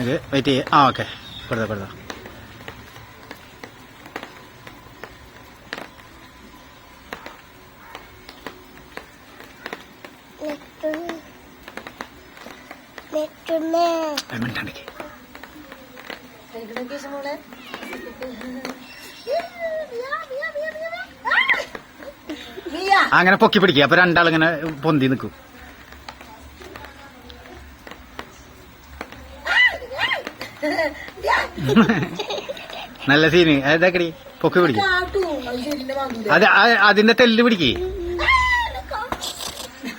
ഇവിടെ വെയിറ്റ് ചെയ്യേ. ആ ഓക്കെ കൊടുത്തോ കൊടുത്തോ. മിണ്ടാണ്ടിക്ക് മോളെ അങ്ങനെ പൊക്കി പിടിക്കുക. അപ്പൊ രണ്ടാളിങ്ങനെ പൊന്തി നിൽക്കും. നല്ല സീന് അതെക്കടി പൊക്കി പിടിക്കും. അത് അതിന്റെ തെല്ല് പിടിക്കേ.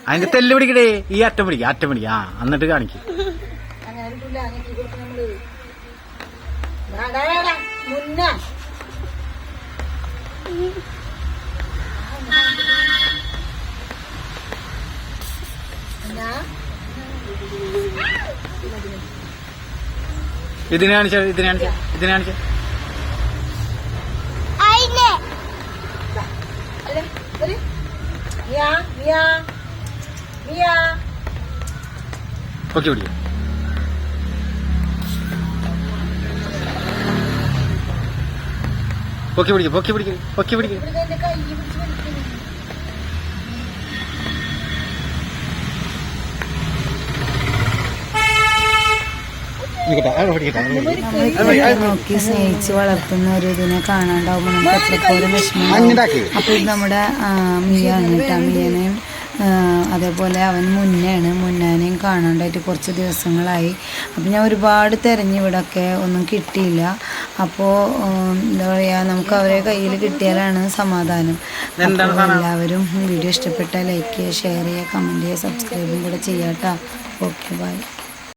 അതിന്റെ തെല്ല് പിടിക്കടേ. ഈ അറ്റം പിടിക്കുക അറ്റം പിടിക്കുക ആ എന്നിട്ട് കാണിക്കും. മുന്ന. ഇതിനെ കാണിച്ച ഇതിനെ ഇതിനെ മിയ പിടിക്കും. പൊക്കി പിടിക്കും പൊക്കി പിടിക്കും പൊക്കി പിടിക്കും. നോക്കി സ്നേഹിച്ച് വളർത്തുന്ന ഒരു ഇതിനെ കാണാണ്ടാവുമ്പോൾ നമുക്ക് എത്രത്തോളം വിഷമം അപ്പോൾ ഇത് നമ്മുടെ മിയാണ് കേട്ടോ. മിയനെയും അതേപോലെ അവൻ മുന്നയാണ്. മുന്നാനെയും കാണാണ്ടായിട്ട് കുറച്ച് ദിവസങ്ങളായി. അപ്പോൾ ഞാൻ ഒരുപാട് തിരഞ്ഞു ഇവിടൊക്കെ ഒന്നും കിട്ടിയില്ല. അപ്പോൾ എന്താ പറയുക നമുക്ക് അവരെ കയ്യിൽ കിട്ടിയാലാണ് സമാധാനം. എല്ലാവരും വീഡിയോ ഇഷ്ടപ്പെട്ടാൽ ലൈക്ക് ചെയ്യുക ഷെയർ ചെയ്യുക കമന്റ് ചെയ്യുക സബ്സ്ക്രൈബും കൂടെ ചെയ്യാം കേട്ടോ ഓക്കെ ബൈ.